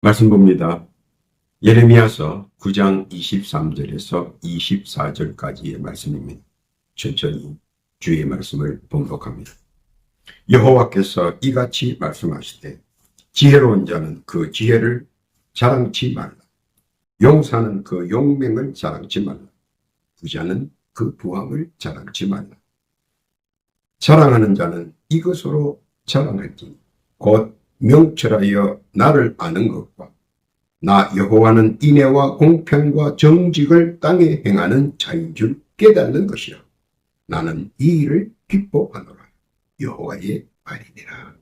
말씀 봅니다. 예레미야서 9장 23절에서 24절까지의 말씀입니다. 천천히 주의 말씀을 봉독합니다. 여호와께서 이같이 말씀하시되 지혜로운 자는 그 지혜를 자랑치 말라. 용사는 그 용맹을 자랑치 말라. 부자는 그 부함을 자랑치 말라. 자랑하는 자는 이것으로 자랑할지니 곧 명철하여 나를 아는 것과 나 여호와는 인애와 공평과 정직을 땅에 행하는 자인 줄 깨닫는 것이라. 나는 이 일을 기뻐하노라. 여호와의 말이니라.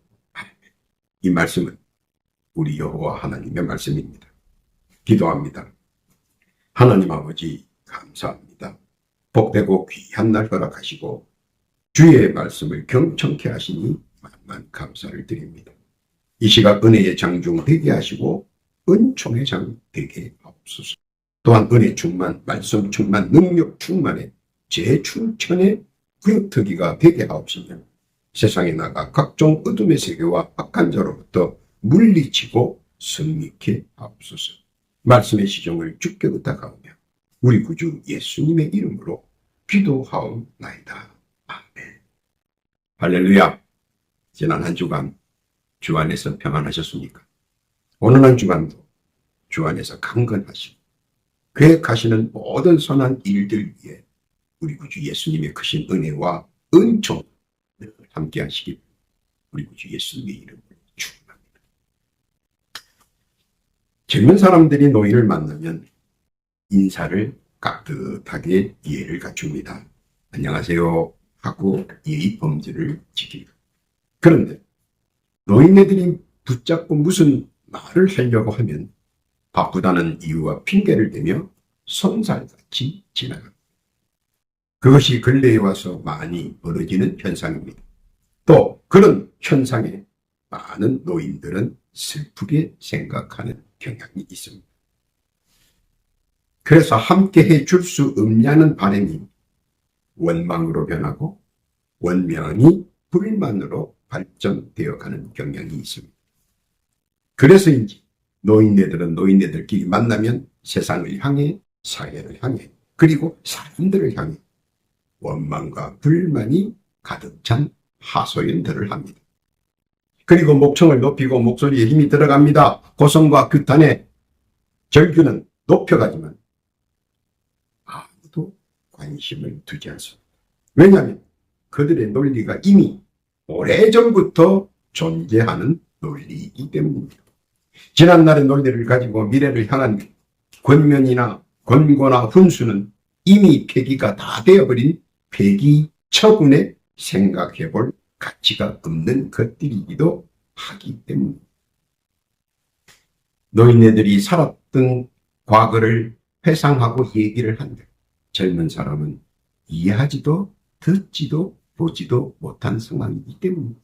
이 말씀은 우리 여호와 하나님의 말씀입니다. 기도합니다. 하나님 아버지 감사합니다. 복되고 귀한 날 허락하시고 주의 말씀을 경청케 하시니 만만 감사를 드립니다. 이 시각 은혜의 장중 되게 하시고 은총의 장 되게 하옵소서. 또한 은혜 충만, 말씀 충만, 능력 충만의 재충천의 구역터기가 되게 하옵시며 세상에 나가 각종 어둠의 세계와 악한 자로부터 물리치고 승리케 하옵소서. 말씀의 시종을 주께 의탁하오며 우리 구주 예수님의 이름으로 기도하옵나이다. 아멘. 할렐루야. 지난 한 주간 주 안에서 평안하셨습니까? 오늘 한 주간도 주 안에서 강건하시고 계획하시는 모든 선한 일들 위해 우리 구주 예수님의 크신 은혜와 은총 늘 함께 하시길 우리 구주 예수님의 이름으로 축원합니다. 젊은 사람들이 노인을 만나면 인사를 깍듯하게 예를 갖춥니다. 안녕하세요 하고 예의 범죄를 지킵니다. 그런데 노인네들이 붙잡고 무슨 말을 하려고 하면 바쁘다는 이유와 핑계를 대며 손살같이 지나갑니다. 그것이 근래에 와서 많이 벌어지는 현상입니다. 또 그런 현상에 많은 노인들은 슬프게 생각하는 경향이 있습니다. 그래서 함께 해줄 수 없냐는 바람이 원망으로 변하고 원명이 불만으로 발전되어 가는 경향이 있습니다. 그래서인지 노인네들은 노인네들끼리 만나면 세상을 향해 사회를 향해 그리고 사람들을 향해 원망과 불만이 가득 찬 하소연들을 합니다. 그리고 목청을 높이고 목소리에 힘이 들어갑니다. 고성과 규탄의 절규는 높여가지만 아무도 관심을 두지 않습니다. 왜냐하면 그들의 논리가 이미 오래전부터 존재하는 논리이기 때문입니다. 지난날의 논리를 가지고 미래를 향한 권면이나 권고나 훈수는 이미 폐기가 다 되어버린 폐기 처분에 생각해 볼 가치가 없는 것들이기도 하기 때문입니다. 노인네들이 살았던 과거를 회상하고 얘기를 한데 젊은 사람은 이해하지도 듣지도 보지도 못한 상황이기 때문입니다.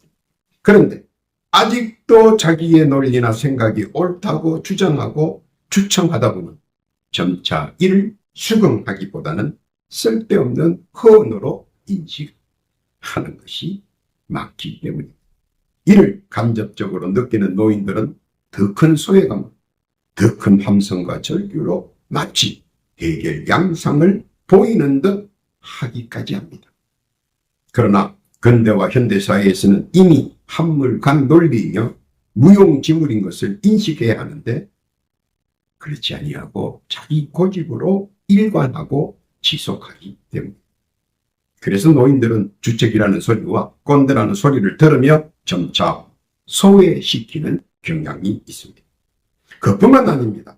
그런데 아직도 자기의 논리나 생각이 옳다고 주장하고 추청하다 보면 점차 이를 수긍하기보다는 쓸데없는 허언으로 인식하는 것이 맞기 때문입니다. 이를 간접적으로 느끼는 노인들은 더 큰 소외감, 더 큰 함성과 절규로 마치 해결 양상을 보이는 듯 하기까지 합니다. 그러나 근대와 현대 사회에서는 이미 한물간 논리이며 무용지물인 것을 인식해야 하는데 그렇지 아니하고 자기 고집으로 일관하고 지속하기 때문에 그래서 노인들은 주책이라는 소리와 꼰대라는 소리를 들으며 점차 소외시키는 경향이 있습니다. 그뿐만 아닙니다.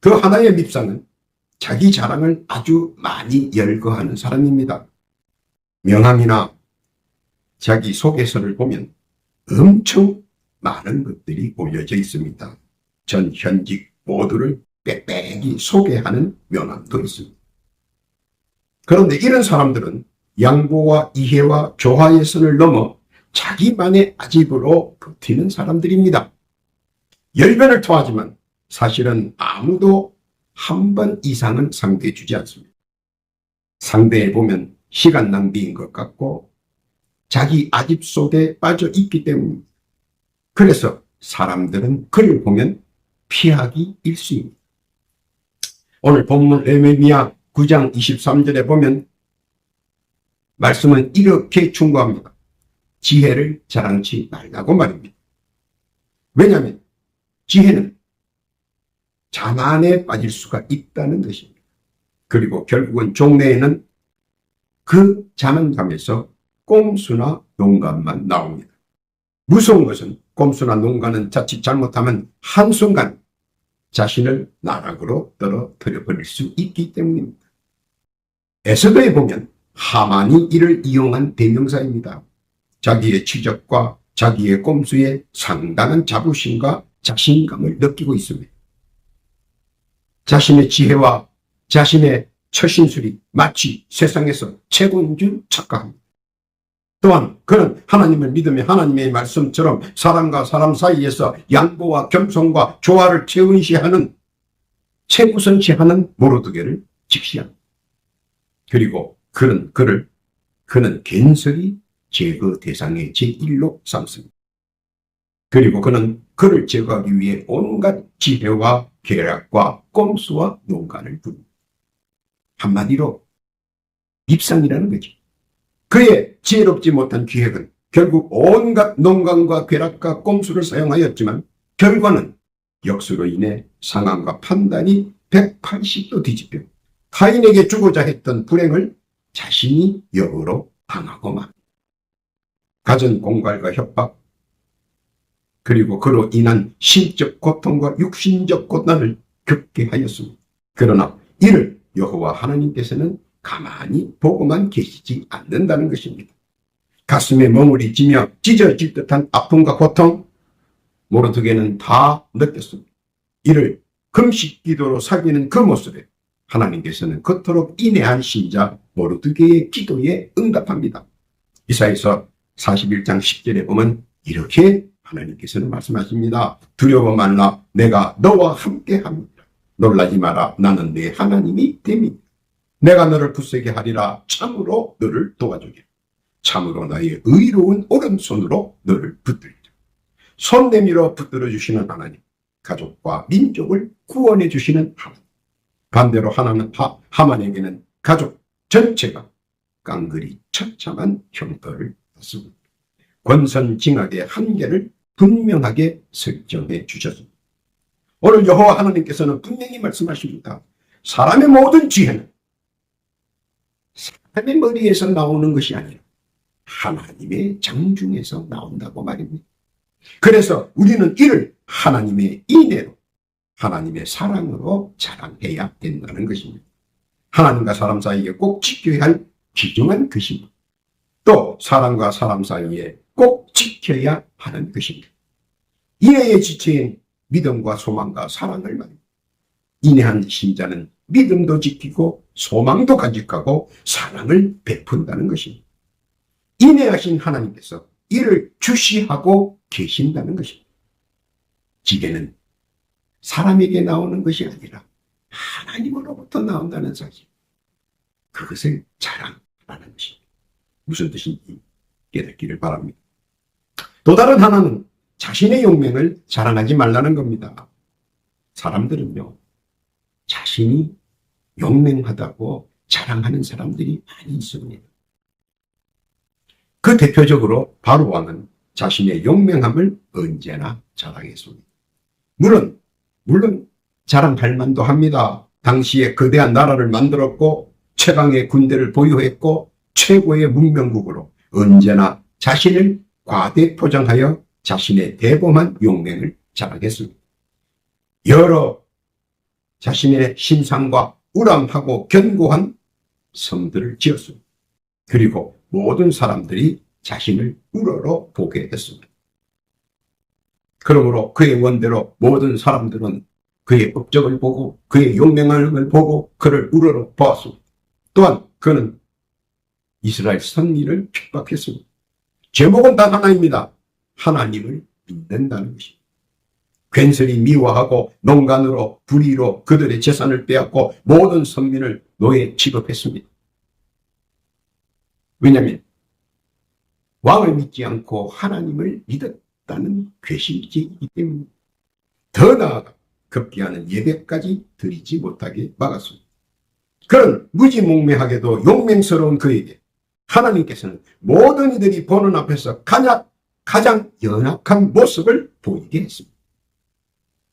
그 하나의 밉상은 자기 자랑을 아주 많이 열거하는 사람입니다. 명함이나 자기 소개서를 보면 엄청 많은 것들이 올려져 있습니다. 전 현직 모두를 빽빽이 소개하는 명함도 있습니다. 그런데 이런 사람들은 양보와 이해와 조화의 선을 넘어 자기만의 아집으로 버티는 사람들입니다. 열변을 토하지만 사실은 아무도 한 번 이상은 상대해 주지 않습니다. 상대해 보면 시간 낭비인 것 같고 자기 아집 속에 빠져 있기 때문입니다. 그래서 사람들은 그를 보면 피하기 일수입니다. 오늘 본문 레메미야 9장 23절에 보면 말씀은 이렇게 충고합니다. 지혜를 자랑치 말라고 말입니다. 왜냐하면 지혜는 자만에 빠질 수가 있다는 것입니다. 그리고 결국은 종래에는 그 자만감에서 꼼수나 농간만 나옵니다. 무서운 것은 꼼수나 농간은 자칫 잘못하면 한순간 자신을 나락으로 떨어뜨려 버릴 수 있기 때문입니다. 에스더에 보면 하만이 이를 이용한 대명사입니다. 자기의 취적과 자기의 꼼수에 상당한 자부심과 자신감을 느끼고 있습니다. 자신의 지혜와 자신의 처신술이 마치 세상에서 최고인 줄 착각합니다. 또한 그는 하나님을 믿으며 하나님의 말씀처럼 사람과 사람 사이에서 양보와 겸손과 조화를 최은시하는 최우선시하는 모로드게를 직시합니다. 그리고 그는 그를 그는 갠설이 제거 대상의 제1로 삼습니다. 그리고 그는 그를 제거하기 위해 온갖 지혜와 계략과 꼼수와 농간을 부릅니다. 한마디로 입상이라는 거지. 그의 지혜롭지 못한 기획은 결국 온갖 농간과 괴락과 꼼수를 사용하였지만 결과는 역수로 인해 상황과 판단이 180도 뒤집혀 타인에게 주고자 했던 불행을 자신이 역으로 당하고 맙니다. 가전 공갈과 협박 그리고 그로 인한 신적 고통과 육신적 고난을 겪게 하였습니다. 그러나 이를 여호와 하나님께서는 가만히 보고만 계시지 않는다는 것입니다. 가슴에 멍울이 지며 찢어질 듯한 아픔과 고통, 모르드게는 다 느꼈습니다. 이를 금식 기도로 살리는 그 모습에 하나님께서는 그토록 인내한 신자 모르드게의 기도에 응답합니다. 이사에서 41장 10절에 보면 이렇게 하나님께서는 말씀하십니다. 두려워 말라 내가 너와 함께 합니다. 놀라지 마라 나는 내 하나님이 됨이다. 내가 너를 굳세게 하리라 참으로 너를 도와주리라. 참으로 나의 의로운 오른손으로 너를 붙들리라. 손 내밀어 붙들어 주시는 하나님, 가족과 민족을 구원해 주시는 하나님. 반대로 하나는 하, 하만에게는 가족 전체가 깡그리 처참한 형벌을 받습니다. 권선징악의 한계를 분명하게 설정해 주셨습니다. 오늘 여호와 하나님께서는 분명히 말씀하십니다. 사람의 모든 지혜는 사람의 머리에서 나오는 것이 아니라 하나님의 장중에서 나온다고 말입니다. 그래서 우리는 이를 하나님의 인애로 하나님의 사랑으로 자랑해야 된다는 것입니다. 하나님과 사람 사이에 꼭 지켜야 할 귀중한 것입니다. 또 사람과 사람 사이에 꼭 지켜야 하는 것입니다. 인애의 지체인 믿음과 소망과 사랑을 말입니다. 인애한 신자는 믿음도 지키고 소망도 간직하고 사랑을 베푼다는 것입니다. 인내하신 하나님께서 이를 주시하고 계신다는 것입니다. 지혜는 사람에게 나오는 것이 아니라 하나님으로부터 나온다는 사실. 그것을 자랑하는 것입니다. 무슨 뜻인지 깨닫기를 바랍니다. 또 다른 하나는 자신의 용맹을 자랑하지 말라는 겁니다. 사람들은요, 자신이 용맹하다고 자랑하는 사람들이 많이 있습니다. 그 대표적으로 바로 왕은 자신의 용맹함을 언제나 자랑했습니다. 물론, 물론 자랑할 만도 합니다. 당시에 거대한 나라를 만들었고 최강의 군대를 보유했고 최고의 문명국으로 언제나 자신을 과대 포장하여 자신의 대범한 용맹을 자랑했습니다. 여러 자신의 신상과 우람하고 견고한 성들을 지었습니다. 그리고 모든 사람들이 자신을 우러러 보게 했습니다. 그러므로 그의 원대로 모든 사람들은 그의 업적을 보고 그의 용맹함을 보고 그를 우러러 보았습니다. 또한 그는 이스라엘 선리를 핍박했습니다. 제목은 단 하나입니다. 하나님을 믿는다는 것입니다. 괜스레 미워하고 농간으로 불의로 그들의 재산을 빼앗고 모든 선민을 노예 취급했습니다. 왜냐하면 왕을 믿지 않고 하나님을 믿었다는 괘씸죄이기 때문에 더 나아가 급기야는 예배까지 드리지 못하게 막았습니다. 그런 무지몽매하게도 용맹스러운 그에게 하나님께서는 모든 이들이 보는 앞에서 가장, 가장 연약한 모습을 보이게 했습니다.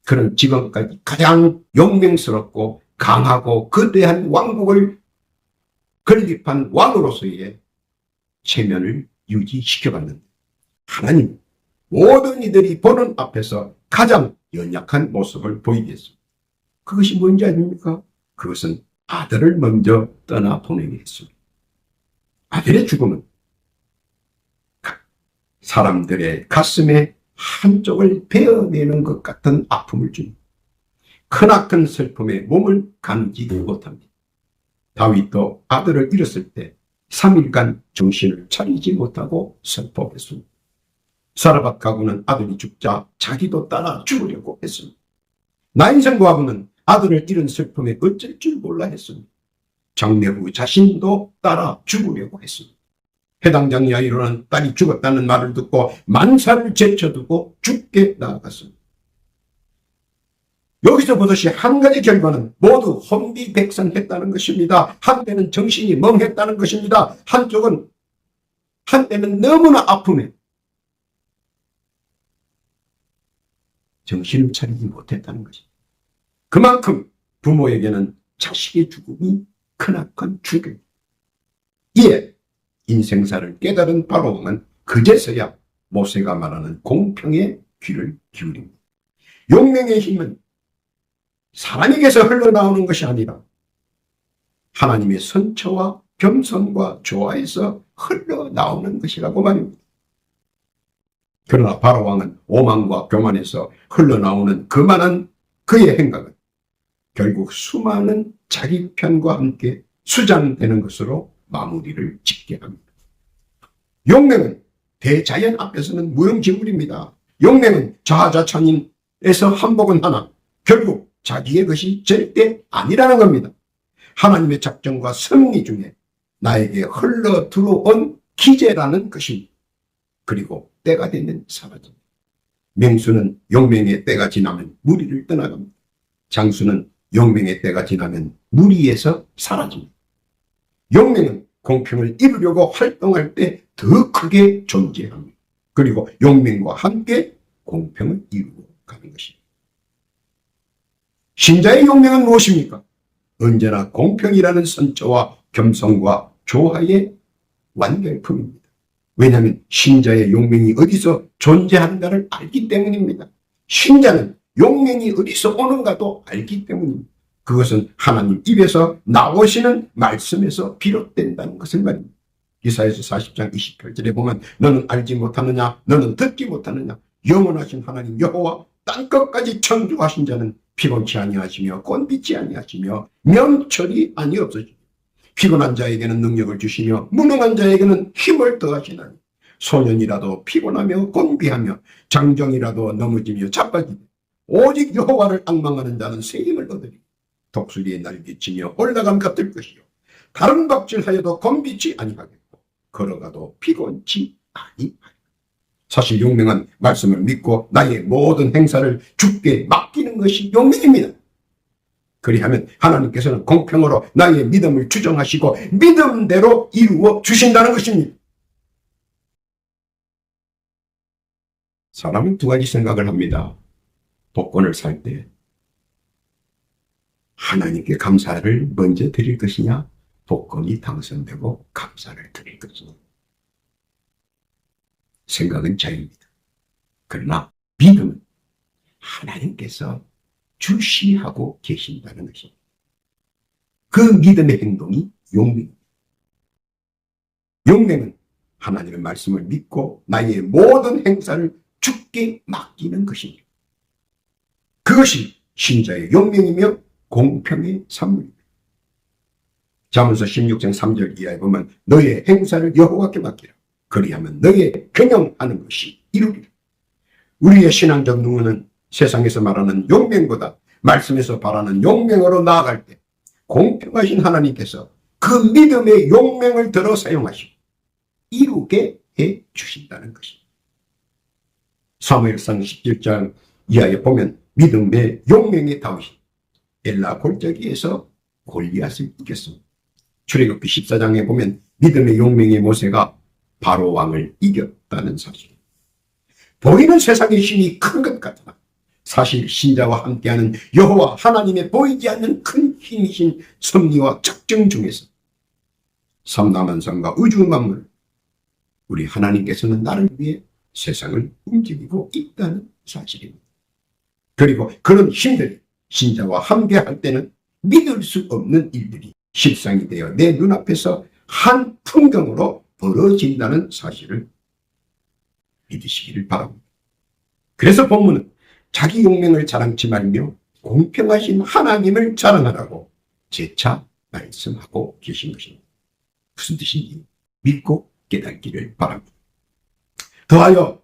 그는 지금까지 가장 용맹스럽고 강하고 거대한 왕국을 건립한 왕으로서의 체면을 유지시켜 갔는데 하나님 모든 이들이 보는 앞에서 가장 연약한 모습을 보이게 했습니다. 그것이 뭔지 아닙니까? 그것은 아들을 먼저 떠나 보내게 했습니다. 아들의 죽음은 사람들의 가슴에 한쪽을 베어내는 것 같은 아픔을 줍니다. 크나큰 슬픔에 몸을 감지 못합니다. 다윗도 아들을 잃었을 때 3일간 정신을 차리지 못하고 슬퍼했습니다. 사라밧 가구는 아들이 죽자 자기도 따라 죽으려고 했습니다. 나인생 고아부는 아들을 잃은 슬픔에 어쩔 줄 몰라 했습니다. 장례 후 자신도 따라 죽으려고 했습니다. 해당장 야이로는 딸이 죽었다는 말을 듣고 만사를 제쳐두고 죽게 나아갔습니다. 여기서 보듯이 한 가지 결과는 모두 혼비백산했다는 것입니다. 한때는 정신이 멍했다는 것입니다. 한쪽은 한때는 너무나 아픔에 정신을 차리지 못했다는 것입니다. 그만큼 부모에게는 자식의 죽음이 크나큰 죽음. 이에 인생사를 깨달은 바로왕은 그제서야 모세가 말하는 공평의 귀를 기울입니다. 용맹의 힘은 사람에게서 흘러나오는 것이 아니라 하나님의 선처와 겸손과 조화에서 흘러나오는 것이라고 말입니다. 그러나 바로왕은 오만과 교만에서 흘러나오는 그만한 그의 행각은 결국 수많은 자기 편과 함께 수장되는 것으로 마무리를 짓게 합니다. 용맹은 대자연 앞에서는 무용지물입니다. 용맹은 자아자찬인에서 한복은 하나 결국 자기의 것이 절대 아니라는 겁니다. 하나님의 작정과 승리 중에 나에게 흘러 들어온 기재라는 것입니다. 그리고 때가 되면 사라집니다. 명수는 용맹의 때가 지나면 무리를 떠나갑니다. 장수는 용맹의 때가 지나면 무리에서 사라집니다. 용맹은 공평을 이루려고 활동할 때 더 크게 존재합니다. 그리고 용맹과 함께 공평을 이루고 가는 것입니다. 신자의 용맹은 무엇입니까? 언제나 공평이라는 선처와 겸손과 조화의 완결품입니다. 왜냐하면 신자의 용맹이 어디서 존재하는가를 알기 때문입니다. 신자는 용맹이 어디서 오는가도 알기 때문입니다. 그것은 하나님 입에서 나오시는 말씀에서 비롯된다는 것을 말입니다. 이사에서 40장 28절에 보면 너는 알지 못하느냐 너는 듣지 못하느냐 영원하신 하나님 여호와 땅끝까지 창조하신 자는 피곤치 아니하시며 꼰비지 아니하시며 명철이 아니없으시며 피곤한 자에게는 능력을 주시며 무능한 자에게는 힘을 더하시나니 소년이라도 피곤하며 곤비하며 장정이라도 넘어지며 자빠지며 오직 여호와를 악망하는 자는 새 힘을 얻으리 독수리의 날개치며 올라감 같을 것이요 다른 박질하여도 곤비지 아니하겠고 걸어가도 피곤치 아니하리라 사실 용맹은 말씀을 믿고 나의 모든 행사를 주께 맡기는 것이 용맹입니다. 그리하면 하나님께서는 공평으로 나의 믿음을 추정하시고 믿음대로 이루어 주신다는 것입니다. 사람은 두 가지 생각을 합니다. 복권을 살 때 하나님께 감사를 먼저 드릴 것이냐 복권이 당선되고 감사를 드릴 것이냐 생각은 자유입니다. 그러나 믿음은 하나님께서 주시하고 계신다는 것입니다. 그 믿음의 행동이 용맹입니다. 용맹은 하나님의 말씀을 믿고 나의 모든 행사를 죽게 맡기는 것입니다. 그것이 신자의 용맹이며 공평의 산물입니다. 자문서 16장 3절 이하에 보면 너의 행사를 여호와께 맡기라. 그리하면 너의 경영하는 것이 이루리라. 우리의 신앙적 능력은 세상에서 말하는 용맹보다 말씀에서 바라는 용맹으로 나아갈 때 공평하신 하나님께서 그 믿음의 용맹을 들어 사용하시고 이루게 해 주신다는 것입니다. 사무엘상 17장 이하에 보면 믿음의 용맹의 다윗이 엘라 골짜기에서 골리앗을 이겼습니다. 출애굽기 14장에 보면 믿음의 용맹의 모세가 바로 왕을 이겼다는 사실. 보이는 세상의 힘이 큰 것 같으나 사실 신자와 함께하는 여호와 하나님의 보이지 않는 큰 힘이신 섭리와 작정 중에서 삼남한상과 우주 만물 우리 하나님께서는 나를 위해 세상을 움직이고 있다는 사실입니다. 그리고 그런 힘들이 신자와 함께 할 때는 믿을 수 없는 일들이 실상이 되어 내 눈앞에서 한 풍경으로 벌어진다는 사실을 믿으시기를 바랍니다. 그래서 본문은 자기 용맹을 자랑치 말며 공평하신 하나님을 자랑하라고 재차 말씀하고 계신 것입니다. 무슨 뜻인지 믿고 깨닫기를 바랍니다. 더하여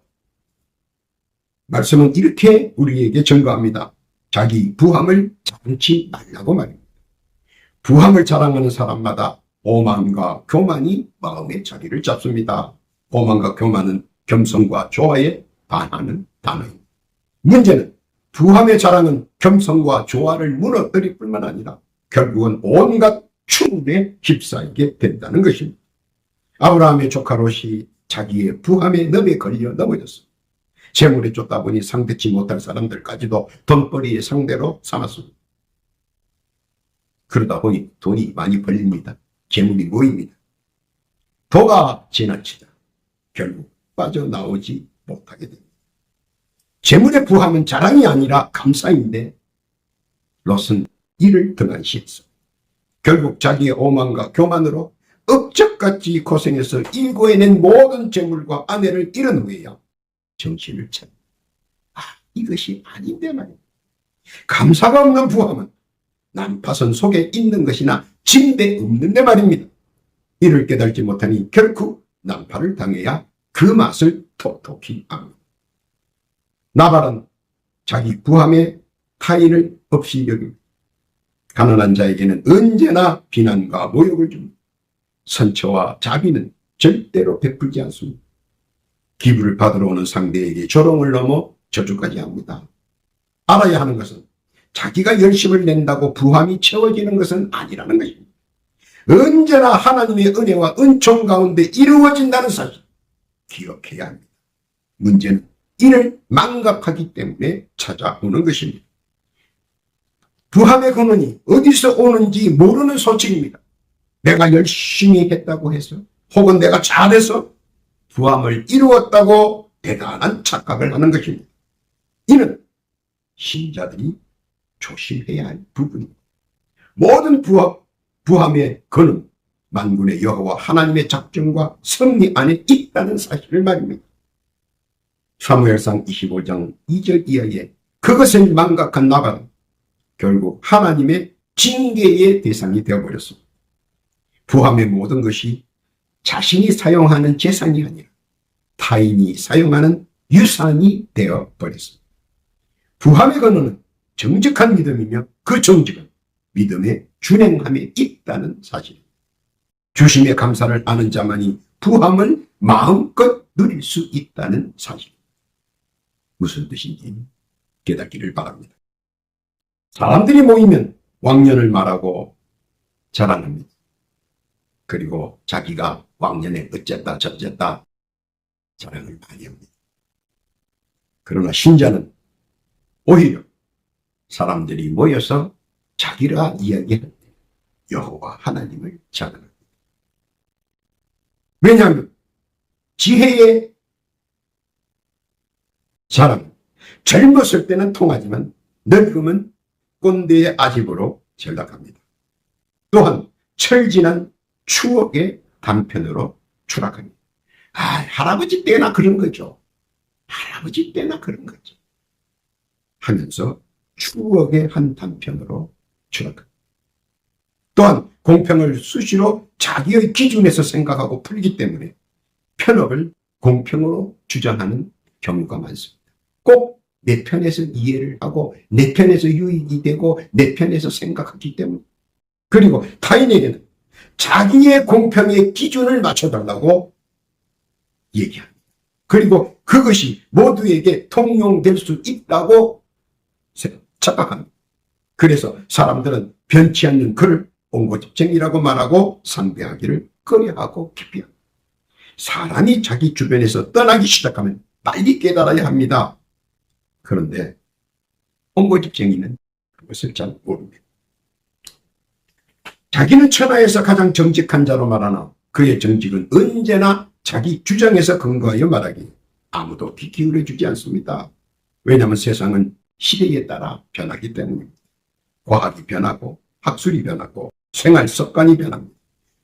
말씀은 이렇게 우리에게 증거합니다. 자기 부함을 자랑치 말라고 말입니다. 부함을 자랑하는 사람마다 오만과 교만이 마음의 자리를 잡습니다. 오만과 교만은 겸손과 조화에 반하는 단어입니다. 문제는 부함의 자랑은 겸손과 조화를 무너뜨릴 뿐만 아니라 결국은 온갖 추물에 휩싸이게 된다는 것입니다. 아브라함의 조카 롯이 자기의 부함의 늪에 걸려 넘어졌습니다. 재물에 쫓다 보니 상대치 못할 사람들까지도 돈벌이의 상대로 삼았습니다. 그러다 보니 돈이 많이 벌립니다. 재물이 모입니다. 도가 지나치다 결국 빠져나오지 못하게 됩니다. 재물의 부함은 자랑이 아니라 감사인데 롯은 이를 등한시했어. 결국 자기의 오만과 교만으로 억적같이 고생해서 일구어낸 모든 재물과 아내를 잃은 후에야 정신을 차려. 아, 이것이 아닌데 말이야. 감사가 없는 부함은 난파선 속에 있는 것이나 진대 없는데 말입니다. 이를 깨달지 못하니 결코 난파를 당해야 그 맛을 톡톡히 압니다. 나발은 자기 부함의 타인을 없이 여깁니다. 가난한 자에게는 언제나 비난과 모욕을 줍니다. 선처와 자비는 절대로 베풀지 않습니다. 기부를 받으러 오는 상대에게 조롱을 넘어 저주까지 합니다. 알아야 하는 것은 자기가 열심을 낸다고 부함이 채워지는 것은 아니라는 것입니다. 언제나 하나님의 은혜와 은총 가운데 이루어진다는 사실 기억해야 합니다. 문제는 이를 망각하기 때문에 찾아오는 것입니다. 부함의 근원이 어디서 오는지 모르는 소식입니다. 내가 열심히 했다고 해서 혹은 내가 잘해서 부함을 이루었다고 대단한 착각을 하는 것입니다. 이는 신자들이 조심해야 할 부분입니다. 모든 부함, 부함의 근원, 만군의 여호와 하나님의 작정과 섭리 안에 있다는 사실을 말입니다. 사무엘상 25장 2절 이하에 그것을 망각한 나발은 결국 하나님의 징계의 대상이 되어버렸습니다. 부함의 모든 것이 자신이 사용하는 재산이 아니라 타인이 사용하는 유산이 되어 버렸습니다. 부함의 근원은 정직한 믿음이며 그 정직은 믿음의 준행함에 있다는 사실입니다. 주심의 감사를 아는 자만이 부함을 마음껏 누릴 수 있다는 사실. 무슨 뜻인지 깨닫기를 바랍니다. 사람들이 모이면 왕년을 말하고 자랑합니다. 그리고 자기가 왕년에 어쨌다 저쨌다 자랑을 많이 합니다. 그러나 신자는 오히려 사람들이 모여서 자기가 이야기할 때 여호와 하나님을 자랑합니다. 왜냐하면 지혜의 자랑 젊었을 때는 통하지만 늙으면 꼰대의 아집으로 전락합니다. 또한 철진한 추억의 단편으로 추락합니다. 아, 할아버지 때나 그런 거죠. 할아버지 때나 그런 거죠. 하면서 추억의 한 단편으로 추락합니다. 또한 공평을 수시로 자기의 기준에서 생각하고 풀기 때문에 편업을 공평으로 주장하는 경우가 많습니다. 꼭 내 편에서 이해를 하고 내 편에서 유익이 되고 내 편에서 생각하기 때문에 그리고 타인에게는 자기의 공평의 기준을 맞춰달라고 얘기합니다. 그리고 그것이 모두에게 통용될 수 있다고 세- 착각합니다. 그래서 사람들은 변치 않는 그를 옹고집쟁이라고 말하고 상대하기를 꺼려하고 기피합니다. 사람이 자기 주변에서 떠나기 시작하면 빨리 깨달아야 합니다. 그런데 옹고집쟁이는 그것을 잘 모릅니다. 자기는 천하에서 가장 정직한 자로 말하나 그의 정직은 언제나 자기 주장에서 근거하여 말하기 아무도 귀 기울여 주지 않습니다. 왜냐하면 세상은 시대에 따라 변하기 때문입니다. 과학이 변하고 학술이 변하고 생활 습관이 변합니다.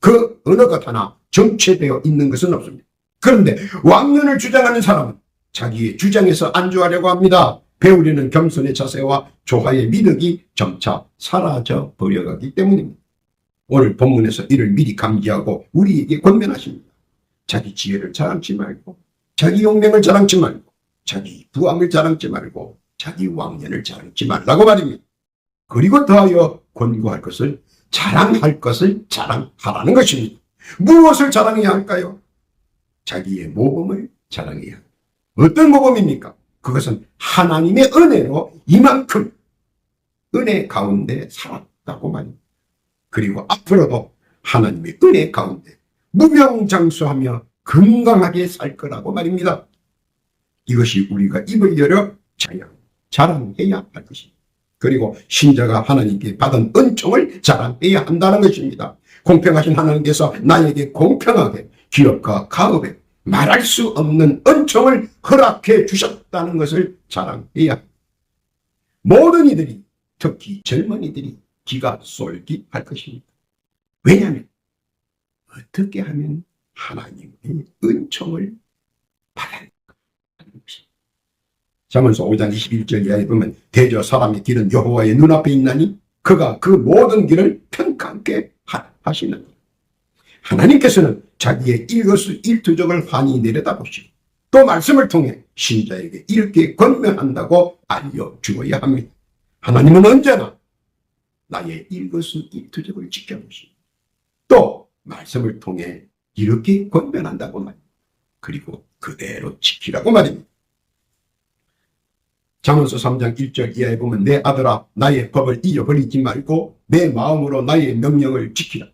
그 어느 것 하나 정체되어 있는 것은 없습니다. 그런데 왕년을 주장하는 사람은 자기의 주장에서 안주하려고 합니다. 배우려는 겸손의 자세와 조화의 미덕이 점차 사라져 버려가기 때문입니다. 오늘 본문에서 이를 미리 감지하고 우리에게 권면하십니다. 자기 지혜를 자랑치 말고 자기 용맹을 자랑치 말고 자기 부함을 자랑치 말고 자기 왕년을 자랑치 말라고 말입니다. 그리고 더하여 권고할 것을 자랑할 것을 자랑하라는 것입니다. 무엇을 자랑해야 할까요? 자기의 모범을 자랑해야 합니다. 어떤 모범입니까? 그것은 하나님의 은혜로 이만큼 은혜 가운데 살았다고 말입니다. 그리고 앞으로도 하나님의 은혜 가운데 무명장수하며 건강하게 살 거라고 말입니다. 이것이 우리가 입을 열어 자랑, 자랑해야 할 것입니다. 그리고 신자가 하나님께 받은 은총을 자랑해야 한다는 것입니다. 공평하신 하나님께서 나에게 공평하게 기업과 가업에 말할 수 없는 은총을 허락해 주셨다는 것을 자랑해야. 모든 이들이 특히 젊은이들이 기가 쏠깃할 것입니다. 왜냐하면 어떻게 하면 하나님의 은총을 받아야. 잠언서 5장 21절 이하에 보면 대저 사람의 길은 여호와의 눈앞에 있나니 그가 그 모든 길을 평강케 하- 하시는 하나님께서는 자기의 일거수 일투족을 환히 내려다보시고 또 말씀을 통해 신자에게 이렇게 권면한다고 알려주어야 합니다. 하나님은 언제나 나의 일거수 일투족을 지켜보시고 또 말씀을 통해 이렇게 권면한다고 말입니다. 그리고 그대로 지키라고 말입니다. 잠언서 3장 1절 이하에 보면 내 아들아 나의 법을 잊어버리지 말고 내 마음으로 나의 명령을 지키라.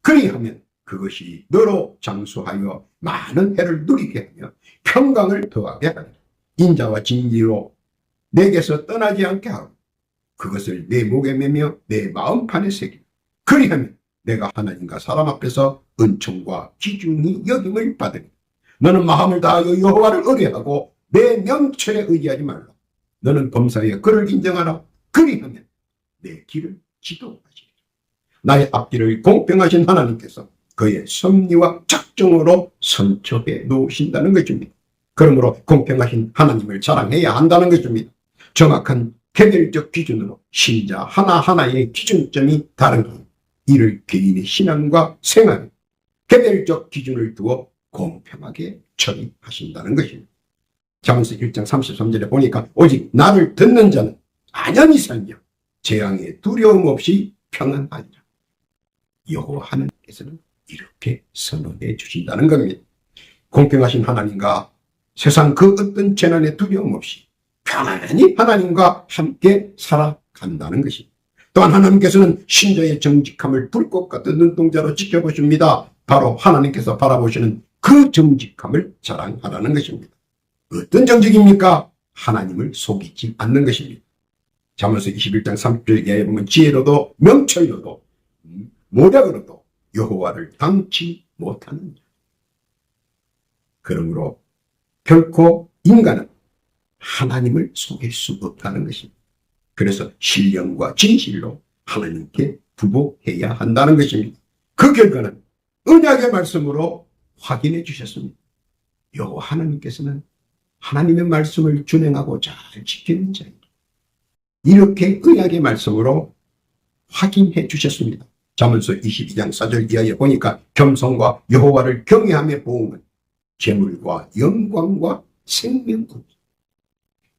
그리하면 그것이 너로 장수하여 많은 해를 누리게 하며 평강을 더하게 하리라. 인자와 진리로 내게서 떠나지 않게 하고 그것을 내 목에 매며 내 마음판에 새기라. 그리하면 내가 하나님과 사람 앞에서 은총과 기중이 여김을 받으리. 너는 마음을 다하여 여호와를 의뢰하고 내 명철에 의지하지 말라. 너는 범사에 그를 인정하라. 그리하면 내 길을 지도하시리라. 나의 앞길을 공평하신 하나님께서 그의 섭리와 작정으로 선처해 놓으신다는 것입니다. 그러므로 공평하신 하나님을 자랑해야 한다는 것입니다. 정확한 개별적 기준으로 신자 하나하나의 기준점이 다르기 이를 개인의 신앙과 생활, 개별적 기준을 두어 공평하게 처리하신다는 것입니다. 잠언서 1장 33절에 보니까 오직 나를 듣는 자는 안연히 살며 재앙에 두려움 없이 평안하리라. 여호와 하나님께서는 이렇게 선언해 주신다는 겁니다. 공평하신 하나님과 세상 그 어떤 재난에 두려움 없이 편안히 하나님과 함께 살아간다는 것입니다. 또한 하나님께서는 신자의 정직함을 불꽃 같은 눈동자로 지켜보십니다. 바로 하나님께서 바라보시는 그 정직함을 자랑하라는 것입니다. 어떤 정직입니까? 하나님을 속이지 않는 것입니다. 잠언서 21장 30절에 보면 지혜로도 명철로도 음, 모략으로도 여호와를 당치 못하는 자. 그러므로 결코 인간은 하나님을 속일 수 없다는 것입니다. 그래서 신령과 진실로 하나님께 부복해야 한다는 것입니다. 그 결과는 언약의 말씀으로 확인해 주셨습니다. 여호와 하나님께서는 하나님의 말씀을 준행하고 잘 지키는 자입니다. 이렇게 언약의 말씀으로 확인해 주셨습니다. 잠언서 22장 4절 이하에 보니까 겸손과 여호와를 경외함의 보응은 재물과 영광과 생명군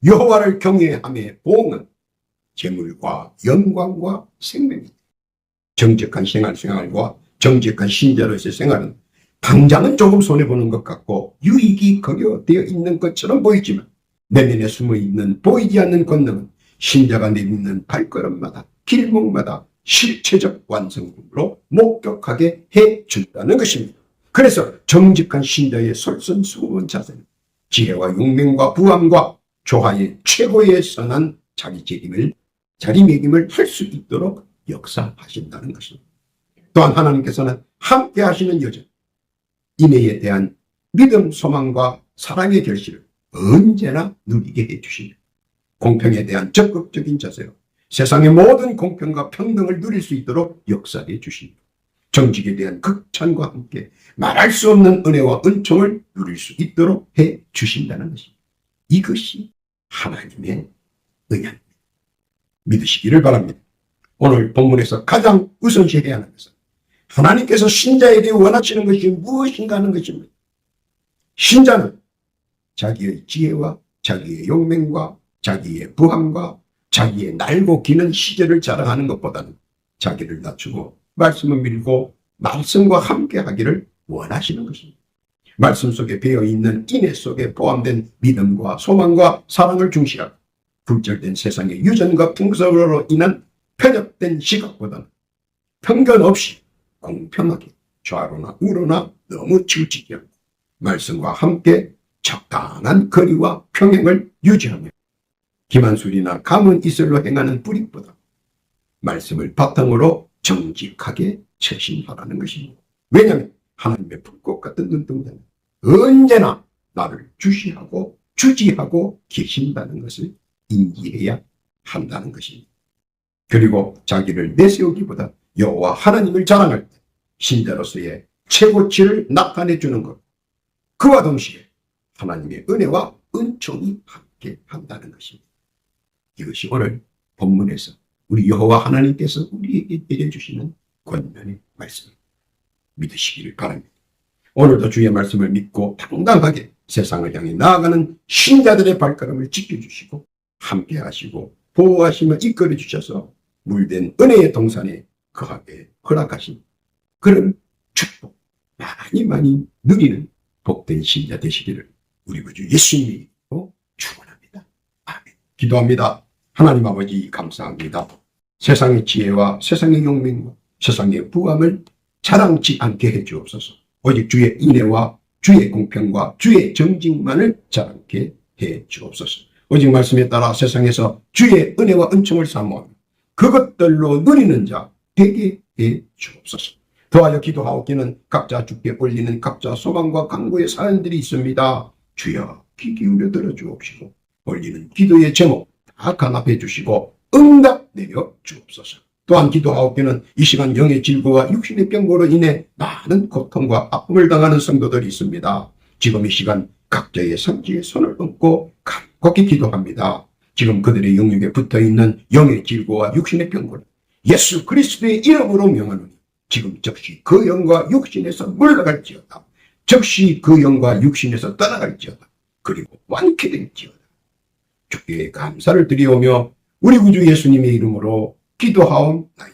여호와를 경외함의 보응은 재물과 영광과 생명입니다. 정직한 생활 생활과 정직한 신자로서의 생활은 당장은 조금 손해보는 것 같고 유익이 거겨되어 있는 것처럼 보이지만 내면에 숨어 있는 보이지 않는 권능은 신자가 내딛는 발걸음마다 길목마다 실체적 완성품으로 목격하게 해준다는 것입니다. 그래서 정직한 신자의 솔선수범한 자세는 지혜와 용맹과 부함과 조화의 최고의 선한 자기 책임을 자리매김을 할 수 있도록 역사하신다는 것입니다. 또한 하나님께서는 함께 하시는 여정, 인애에 대한 믿음, 소망과 사랑의 결실을 언제나 누리게 해주십니다. 공평에 대한 적극적인 자세로 세상의 모든 공평과 평등을 누릴 수 있도록 역사해 주십니다. 정직에 대한 극찬과 함께 말할 수 없는 은혜와 은총을 누릴 수 있도록 해 주신다는 것입니다. 이것이 하나님의 은혜입니다. 믿으시기를 바랍니다. 오늘 본문에서 가장 우선시해야 하는 것은 하나님께서 신자에게 원하시는 것이 무엇인가 하는 것입니다. 신자는 자기의 지혜와 자기의 용맹과 자기의 부함과 자기의 날고 기는 시절을 자랑하는 것보다는 자기를 낮추고 말씀을 밀고 말씀과 함께 하기를 원하시는 것입니다. 말씀 속에 배어 있는 인애 속에 포함된 믿음과 소망과 사랑을 중시하고 불절된 세상의 유전과 풍속으로 인한 편협된 시각보다는 편견 없이 공평하게 좌로나 우로나 너무 치우치지 않고 말씀과 함께 적당한 거리와 평행을 유지하며 기만술이나 감은 이슬로 행하는 뿌리보다 말씀을 바탕으로 정직하게 최신하라는 것입니다. 왜냐하면 하나님의 불꽃 같은 눈동자는 언제나 나를 주시하고 주지하고 계신다는 것을 인지해야 한다는 것입니다. 그리고 자기를 내세우기보다 여호와 하나님을 자랑할 때 신자로서의 최고치를 나타내 주는 것. 그와 동시에 하나님의 은혜와 은총이 함께 한다는 것입니다. 이것이 오늘 본문에서 우리 여호와 하나님께서 우리에게 내려주시는 권면의 말씀 믿으시기를 바랍니다. 오늘도 주의 말씀을 믿고 당당하게 세상을 향해 나아가는 신자들의 발걸음을 지켜주시고 함께 하시고 보호하시며 이끌어 주셔서 물된 은혜의 동산에 거하게 허락하신 그런 축복 많이 많이 누리는 복된 신자 되시기를 우리 구주 예수님으로 축원합니다. 아멘. 기도합니다. 하나님 아버지 감사합니다. 세상의 지혜와 세상의 용맹과 세상의 부함을 자랑치 않게 해 주옵소서. 오직 주의 인애와 주의 공평과 주의 정직만을 자랑케 해 주옵소서. 오직 말씀에 따라 세상에서 주의 은혜와 은총을 사모하며 그것들로 누리는 자 되게 해 주옵소서. 더하여 기도하옵기는 각자 주께 올리는 각자 소망과 간구의 사연들이 있습니다. 주여 귀 기울여 들어 주옵시고 올리는 기도의 제목 다 강압해 주시고 응답 내려 주옵소서. 또한 기도하옵기는 이 시간 영의 질고와 육신의 병고로 인해 많은 고통과 아픔을 당하는 성도들이 있습니다. 지금 이 시간 각자의 성지에 손을 얹고 간곡히 기도합니다. 지금 그들의 영역에 붙어 있는 영의 질고와 육신의 병고를 예수 그리스도의 이름으로 명하노니 지금 즉시 그 영과 육신에서 물러갈지어다. 즉시 그 영과 육신에서 떠나갈지어다. 그리고 완쾌될지어다. 주께 감사를 드리오며 우리 구주 예수님의 이름으로 기도하옵나이다.